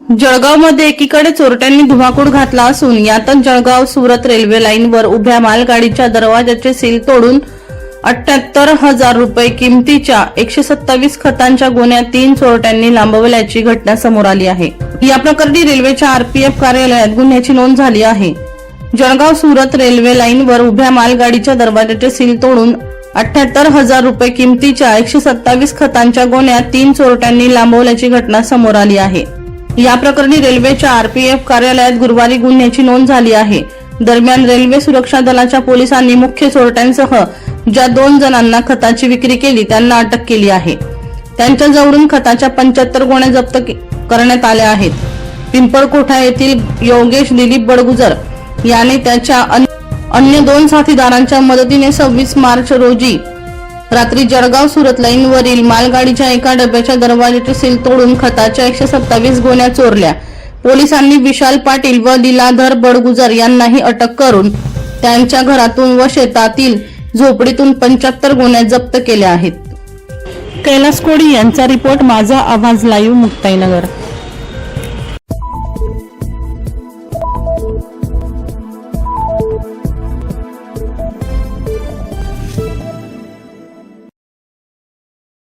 जळगावमध्ये एकीकडे चोरट्यांनी धुमाकूळ घातला असून यातच जळगाव सुरत रेल्वे लाईनवर उभ्या मालगाडीच्या दरवाजाचे सील तोडून अठ्याहत्तर हजार रुपये किमतीच्या एकशे सत्तावीस खतांच्या गोण्या तीन चोरट्यांनी लांबवल्याची घटना समोर आली आहे. या प्रकरणी रेल्वेच्या आरपीएफ कार्यालयात गुन्ह्याची नोंद झाली आहे. जळगाव सुरत रेल्वे लाईनवर उभ्या मालगाडीच्या दरवाजाचे सील तोडून अठ्याहत्तर हजार रुपये किमतीच्या एकशे सत्तावीस खतांच्या गोण्या तीन चोरट्यांनी लांबवल्याची घटना समोर आली आहे. या प्रकरणी रेल्वेच्या आरपीएफ कार्यालयात गुरुवारी गुन्ह्याची नोंद झाली आहे. दरम्यान रेल्वे सुरक्षा दलाच्या पोलिसांनी मुख्य चोरट्यांसह ज्या दोन जणांना खताची विक्री केली त्यांना अटक केली आहे. त्यांच्या जवळून खताच्या पंच्याहत्तर गोण्या जप्त करण्यात आल्या आहेत. पिंपळकोठा येथील योगेश दिलीप बडगुजर याने त्याच्या अन- अन्य दोन साथीदारांच्या मदतीने सव्वीस मार्च रोजी रात्री जळगाव सुरत लाईनवरील मालगाडीच्या एका डब्याच्या दरवाजाचे सील तोडून खताच्या एकशे सत्तावीस गोण्या चोरल्या. पोलिसांनी विशाल पाटील व लीलाधर बडगुजर यांनाही अटक करून त्यांच्या घरातून व शेतातील झोपडीतून पंच्याहत्तर गुन्हे जप्त केल्या आहेत. कैलास कोडी यांचा रिपोर्ट माझा आवाज लाईव्ह मुक्ताईनगर.